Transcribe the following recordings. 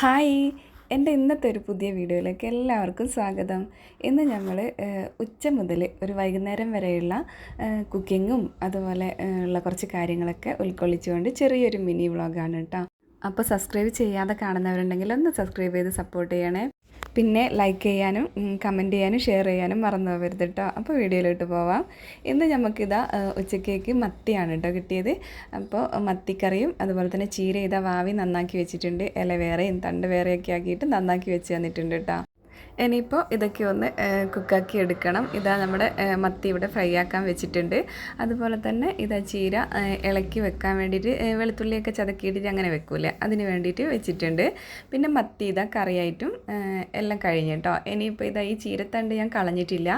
Hi. എന്റെ ഇന്നത്തെ ഒരു പുതിയ വീഡിയോയിലേക്ക് എല്ലാവർക്കും സ്വാഗതം. ഇന്ന് നമ്മൾ ഉച്ച മുതൽ ഒരു വൈകുന്നേരം വരെയുള്ള കുക്കിങ്ങും അതുപോലെ ഉള്ള കുറച്ച് കാര്യങ്ങളൊക്കെ ഉൾക്കൊള്ളിച്ചുകൊണ്ട് ചെറിയൊരു മിനി വ്ളോഗാണ് കേട്ടോ അപ്പോൾ സബ്സ്ക്രൈബ് ചെയ്യാതെ കാണുന്നവരുണ്ടെങ്കിൽ ഒന്ന് സബ്സ്ക്രൈബ് ചെയ്ത് സപ്പോർട്ട് ചെയ്യണേ. പിന്നെ ലൈക്ക് ചെയ്യാനും കമന്റ് ചെയ്യാനും ഷെയർ ചെയ്യാനും മറന്നു പോകരുത് കേട്ടോ അപ്പോൾ വീഡിയോയിലോട്ട് പോവാം. ഇന്ന് നമുക്കിതാ ഉച്ചക്കേക്ക് മത്തിയാണ് കേട്ടോ കിട്ടിയത്. അപ്പോൾ മത്തിക്കറിയും അതുപോലെ തന്നെ ചീര ഇതാ വാവി നന്നാക്കി വെച്ചിട്ടുണ്ട്. ഇല വേറെയും തണ്ട് വേറെയൊക്കെ ആക്കിയിട്ട് നന്നാക്കി വെച്ച് തന്നിട്ടുണ്ട് കേട്ടോ ഇനിയിപ്പോൾ ഇതൊക്കെ ഒന്ന് കുക്കാക്കി എടുക്കണം. ഇതാ നമ്മുടെ മത്തി ഇവിടെ ഫ്രൈ ആക്കാൻ വെച്ചിട്ടുണ്ട്. അതുപോലെ തന്നെ ഇതാ ചീര ഇളക്കി വെക്കാൻ വേണ്ടിയിട്ട് വെളുത്തുള്ളിയൊക്കെ ചതക്കിയിട്ടിട്ട് അങ്ങനെ വെക്കൂലേ അതിന് വേണ്ടിയിട്ട് വെച്ചിട്ടുണ്ട്. പിന്നെ മത്തി ഇതാ കറിയായിട്ടും എല്ലാം കഴിഞ്ഞു കേട്ടോ ഇനിയിപ്പോൾ ഇതാ ഈ ചീരത്തണ്ട് ഞാൻ കളഞ്ഞിട്ടില്ല.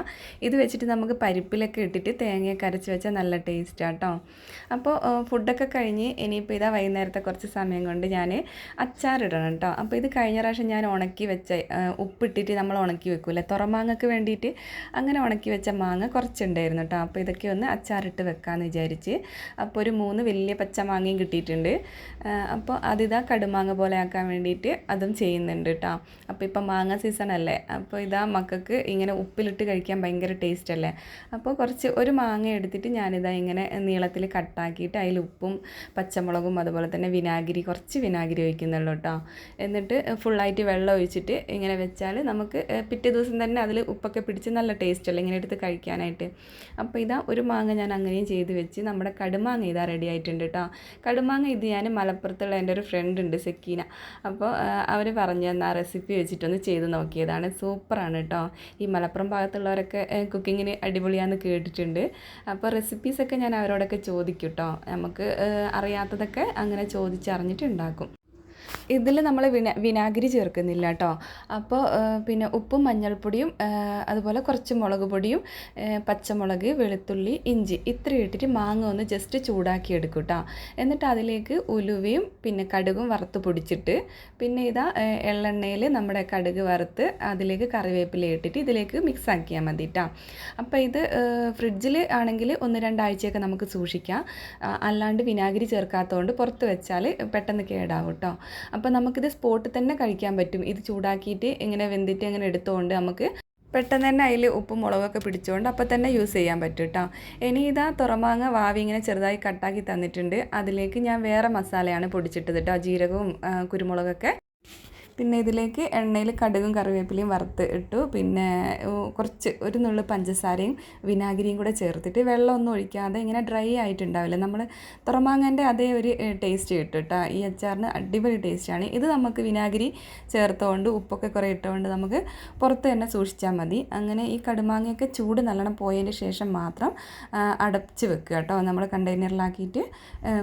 ഇത് വെച്ചിട്ട് നമുക്ക് പരിപ്പിലൊക്കെ ഇട്ടിട്ട് തേങ്ങയൊക്കെ അരച്ച് വെച്ചാൽ നല്ല ടേസ്റ്റാണ് കേട്ടോ അപ്പോൾ ഫുഡൊക്കെ കഴിഞ്ഞ് ഇനിയിപ്പോൾ ഇതാ വൈകുന്നേരത്തെ കുറച്ച് സമയം കൊണ്ട് ഞാൻ അച്ചാറിടണം കേട്ടോ അപ്പോൾ ഇത് കഴിഞ്ഞ പ്രാവശ്യം ഞാൻ ഉണക്കി വെച്ച ഉപ്പിട്ടിട്ട് നമ്മൾ ഉണക്കി വെക്കൂലേ തുറമാങ്ങക്ക് വേണ്ടിയിട്ട് അങ്ങനെ ഉണക്കി വെച്ച മാങ്ങ കുറച്ചുണ്ടായിരുന്നു കേട്ടോ. അപ്പോൾ ഇതൊക്കെ ഒന്ന് അച്ചാറിട്ട് വെക്കാമെന്ന് വിചാരിച്ച് അപ്പോൾ ഒരു മൂന്ന് വലിയ പച്ചമാങ്ങയും കിട്ടിയിട്ടുണ്ട്. അപ്പോൾ അതിതാ കടുമാങ്ങ പോലെ ആക്കാൻ വേണ്ടിയിട്ട് അതും ചെയ്യുന്നുണ്ട് കേട്ടോ. അപ്പോൾ ഇപ്പം മാങ്ങ സീസൺ അല്ലേ? അപ്പോൾ ഇതാ മക്കൾക്ക് ഇങ്ങനെ ഉപ്പിലിട്ട് കഴിക്കാൻ ഭയങ്കര ടേസ്റ്റ് അല്ലേ? അപ്പോൾ കുറച്ച് ഒരു മാങ്ങ എടുത്തിട്ട് ഞാനിതാ ഇങ്ങനെ നീളത്തിൽ കട്ടാക്കിയിട്ട് അതിൽ ഉപ്പും പച്ചമുളകും അതുപോലെ തന്നെ വിനാഗിരി കുറച്ച് വിനാഗിരി ഒഴിക്കുന്നുള്ളൂ കേട്ടോ. എന്നിട്ട് ഫുള്ളായിട്ട് വെള്ളം ഒഴിച്ചിട്ട് ഇങ്ങനെ വെച്ചാൽ നമുക്ക് പിറ്റേ ദിവസം തന്നെ അതിൽ ഉപ്പൊക്കെ പിടിച്ച് നല്ല ടേസ്റ്റ് അല്ലേ? ഇങ്ങനെ എടുത്ത് കഴിക്കാനായിട്ട്. അപ്പോൾ ഇതാ ഒരു മാങ്ങ ഞാൻ അങ്ങനെയും ചെയ്ത് വെച്ച് നമ്മുടെ കടുമാങ്ങ ഇതാ റെഡി ആയിട്ടുണ്ട് കേട്ടോ കടുമാങ്ങ ഇത് ഞാൻ മലപ്പുറത്തുള്ള എന്റെ ഒരു ഫ്രണ്ട് ഉണ്ട് സെക്കീന. അപ്പോൾ അവർ പറഞ്ഞു തന്ന ആ റെസിപ്പി വെച്ചിട്ടൊന്ന് ചെയ്ത് നോക്കിയതാണ്. സൂപ്പറാണ് കേട്ടോ ഈ മലപ്പുറം ഭാഗത്തുള്ളവരൊക്കെ കുക്കിങ്ങിന് അടിപൊളിയാന്ന് കേട്ടിട്ടുണ്ട്. അപ്പോൾ റെസിപ്പീസൊക്കെ ഞാൻ അവരോടൊക്കെ ചോദിക്കും കേട്ടോ നമുക്ക് അറിയാത്തതൊക്കെ അങ്ങനെ ചോദിച്ചറിഞ്ഞിട്ട് ഉണ്ടാക്കും. ഇതിൽ നമ്മൾ വിന വിനാഗിരി ചേർക്കുന്നില്ല കേട്ടോ. അപ്പോൾ പിന്നെ ഉപ്പും മഞ്ഞൾപ്പൊടിയും അതുപോലെ കുറച്ച് മുളക് പൊടിയും പച്ചമുളക് വെളുത്തുള്ളി ഇഞ്ചി ഇത്ര ഇട്ടിട്ട് മാങ്ങ ഒന്ന് ജസ്റ്റ് ചൂടാക്കി എടുക്കും കേട്ടോ എന്നിട്ട് അതിലേക്ക് ഉലുവയും പിന്നെ കടുകും വറുത്ത് പൊടിച്ചിട്ട് പിന്നെ ഇതാ എള്ളെണ്ണയിൽ നമ്മുടെ കടുക് വറുത്ത് അതിലേക്ക് കറിവേപ്പില ഇട്ടിട്ട് ഇതിലേക്ക് മിക്സ് ആക്കിയാൽ മതി കേട്ടോ അപ്പോൾ ഇത് ഫ്രിഡ്ജിൽ ആണെങ്കിൽ ഒന്ന് രണ്ടാഴ്ചയൊക്കെ നമുക്ക് സൂക്ഷിക്കാം. അല്ലാണ്ട് വിനാഗിരി ചേർക്കാത്തതുകൊണ്ട് പുറത്ത് വെച്ചാൽ പെട്ടെന്ന് കേടാവും കേട്ടോ അപ്പോൾ നമുക്കിത് സ്പോട്ടിൽ തന്നെ കഴിക്കാൻ പറ്റും. ഇത് ചൂടാക്കിയിട്ട് ഇങ്ങനെ വെന്തിട്ട് അങ്ങനെ എടുത്തുകൊണ്ട് നമുക്ക് പെട്ടെന്ന് തന്നെ അതിൽ ഉപ്പും മുളകൊക്കെ പിടിച്ചുകൊണ്ട് അപ്പോൾ തന്നെ യൂസ് ചെയ്യാൻ പറ്റും കേട്ടോ ഇനി ഇതാ തുറമാങ്ങ വാവി ഇങ്ങനെ ചെറുതായി കട്ടാക്കി തന്നിട്ടുണ്ട്. അതിലേക്ക് ഞാൻ വേറെ മസാലയാണ് പൊടിച്ചിട്ടത് കേട്ടോ ജീരകവും കുരുമുളകൊക്കെ പിന്നെ ഇതിലേക്ക് എണ്ണയിൽ കടുകും കറിവേപ്പിലയും വറുത്ത് ഇട്ടു. പിന്നെ കുറച്ച് ഒരു നുള്ളു പഞ്ചസാരയും വിനാഗിരിയും കൂടെ ചേർത്തിട്ട് വെള്ളമൊന്നും ഒഴിക്കാതെ ഇങ്ങനെ ഡ്രൈ ആയിട്ടുണ്ടാവില്ല. നമ്മൾ തുറമാങ്ങന്റെ അതേ ഒരു ടേസ്റ്റ് കിട്ടും കേട്ടോ. ഈ അച്ചാറിന് അടിപൊളി ടേസ്റ്റാണ് ഇത് നമുക്ക് വിനാഗിരി ചേർത്തുകൊണ്ട് ഉപ്പൊക്കെ കുറേ ഇട്ടുകൊണ്ട് നമുക്ക് പുറത്ത് തന്നെ സൂക്ഷിച്ചാൽ മതി. അങ്ങനെ ഈ കടുമാങ്ങയൊക്കെ ചൂട് നല്ലോണം പോയതിന് ശേഷം മാത്രം അടച്ച് വെക്കുക കേട്ടോ. നമ്മൾ കണ്ടെയ്നറിലാക്കിയിട്ട്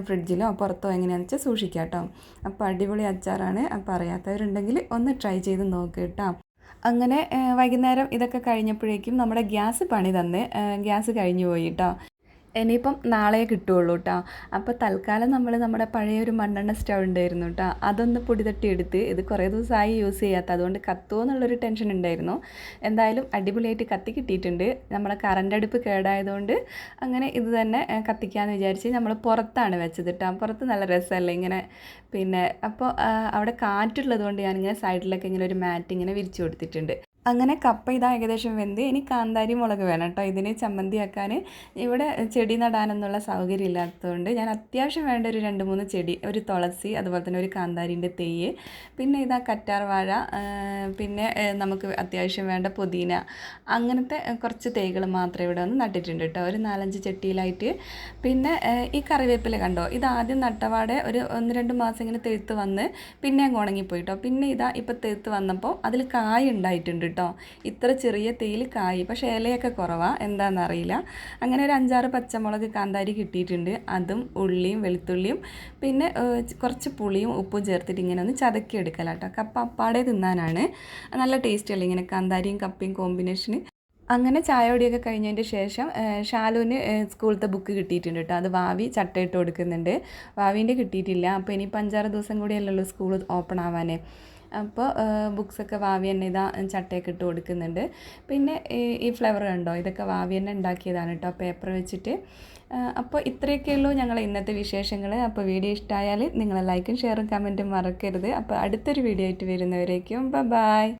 ഫ്രിഡ്ജിലോ പുറത്തോ എങ്ങനെയാണെന്ന് വെച്ചാൽ സൂക്ഷിക്കാം കേട്ടോ. അപ്പോൾ അടിപൊളി അച്ചാറാണ്. അപ്പോൾ അറിയാത്തവരുണ്ടെങ്കിൽ ഒന്ന് ട്രൈ ചെയ്ത് നോക്കുക കേട്ടോ. അങ്ങനെ വൈകുന്നേരം ഇതൊക്കെ കഴിഞ്ഞപ്പോഴേക്കും നമ്മുടെ ഗ്യാസ് പണി തന്ന് ഗ്യാസ് കഴിഞ്ഞു പോയി കേട്ടോ. ഇനിയിപ്പം നാളെ കിട്ടുള്ളൂ കേട്ടോ അപ്പോൾ തൽക്കാലം നമ്മൾ നമ്മുടെ പഴയ ഒരു മണ്ണെണ്ണ സ്റ്റൗ ഉണ്ടായിരുന്നു കേട്ടോ അതൊന്ന് പൊടി തട്ടി എടുത്ത് ഇത് കുറേ ദിവസമായി യൂസ് ചെയ്യാത്ത അതുകൊണ്ട് കത്തുമോ എന്നുള്ളൊരു ടെൻഷൻ ഉണ്ടായിരുന്നു. എന്തായാലും അടിപൊളിയായിട്ട് കത്തി കിട്ടിയിട്ടുണ്ട്. നമ്മളെ കറണ്ട് അടുപ്പ് കേടായതുകൊണ്ട് അങ്ങനെ ഇത് തന്നെ കത്തിക്കാമെന്ന് വിചാരിച്ച് നമ്മൾ പുറത്താണ് വെച്ചത് കേട്ടോ പുറത്ത് നല്ല രസമല്ലേ ഇങ്ങനെ. പിന്നെ അപ്പോൾ അവിടെ കാറ്റുള്ളത് കൊണ്ട് ഞാനിങ്ങനെ സൈഡിലൊക്കെ ഇങ്ങനെ ഒരു മാറ്റ് ഇങ്ങനെ വിരിച്ചു കൊടുത്തിട്ടുണ്ട്. അങ്ങനെ കപ്പ ഇതാ ഏകദേശം വെന്ത്. ഇനി കാന്താരി മുളക് വേണം കേട്ടോ. ഇതിനെ ചമ്മന്തിയാക്കാൻ. ഇവിടെ ചെടി നടാനെന്നുള്ള സൗകര്യം ഇല്ലാത്തതുകൊണ്ട് ഞാൻ അത്യാവശ്യം വേണ്ട ഒരു രണ്ട് മൂന്ന് ചെടി ഒരു തുളസി അതുപോലെ തന്നെ ഒരു കാന്താരിന്റെ തെയ്യ് പിന്നെ ഇതാ കറ്റാർ വാഴ പിന്നെ നമുക്ക് അത്യാവശ്യം വേണ്ട പുതിന അങ്ങനത്തെ കുറച്ച് തൈകൾ മാത്രമേ ഇവിടെ വന്ന് നട്ടിട്ടുണ്ട് കേട്ടോ. ഒരു നാലഞ്ച് ചട്ടിയിലായിട്ട്. പിന്നെ ഈ കറിവേപ്പില കണ്ടോ? ഇത് ആദ്യം നട്ടപാടെ ഒരു ഒന്ന് രണ്ട് മാസം ഇങ്ങനെ തെഴുത്ത് വന്ന് പിന്നെ അങ്ങ് ഉണങ്ങിപ്പോയി കേട്ടോ. പിന്നെ ഇതാ ഇപ്പോൾ തെഴുത്ത് വന്നപ്പോൾ അതിൽ കായ ഉണ്ടായിട്ടുണ്ട് കേട്ടോ. ഇത്ര ചെറിയ തേയിൽ കായി പക്ഷേ ഇലയൊക്കെ കുറവാണ് എന്താണെന്നറിയില്ല അങ്ങനെ ഒരു അഞ്ചാറ് പച്ചമുളക് കാന്താരി കിട്ടിയിട്ടുണ്ട്. അതും ഉള്ളിയും വെളുത്തുള്ളിയും പിന്നെ കുറച്ച് പുളിയും ഉപ്പും ചേർത്തിട്ട് ഇങ്ങനെ ഒന്ന് ചതക്കി എടുക്കലാട്ടോ കപ്പ അപ്പാടെ തിന്നാനാണ്. നല്ല ടേസ്റ്റ് അല്ലേ ഇങ്ങനെ കാന്താരിയും കപ്പയും കോമ്പിനേഷന് അങ്ങനെ ചായയോടെയൊക്കെ കഴിഞ്ഞതിന്റെ ശേഷം ഷാലുവിന് സ്കൂളത്തെ ബുക്ക് കിട്ടിയിട്ടുണ്ട് കേട്ടോ. അത് വാവി ചട്ടയിട്ട് കൊടുക്കുന്നുണ്ട്. വാവിന്റെ കിട്ടിയിട്ടില്ല. അപ്പോൾ ഇനിയിപ്പോൾ അഞ്ചാറ് ദിവസം കൂടിയല്ലേ ഉള്ളൂ സ്കൂൾ ഓപ്പൺ ആവാനേ. അപ്പോൾ ബുക്സൊക്കെ വാവി തന്നെ ഇതാ ചട്ടയൊക്കെ ഇട്ട് കൊടുക്കുന്നുണ്ട്. പിന്നെ ഈ- ഫ്ലവർ കണ്ടോ? ഇതൊക്കെ വാവി തന്നെ ഉണ്ടാക്കിയതാണ് കേട്ടോ. പേപ്പർ വെച്ചിട്ട്. അപ്പോൾ ഇത്രയൊക്കെ ഉള്ളൂ ഞങ്ങളെ ഇന്നത്തെ വിശേഷങ്ങൾ അപ്പോൾ വീഡിയോ ഇഷ്ടമായാൽ നിങ്ങൾ ലൈക്കും ഷെയറും കമന്റും മറക്കരുത്. അപ്പോൾ അടുത്തൊരു വീഡിയോ ആയിട്ട് വരുന്നവരേക്കും ബൈ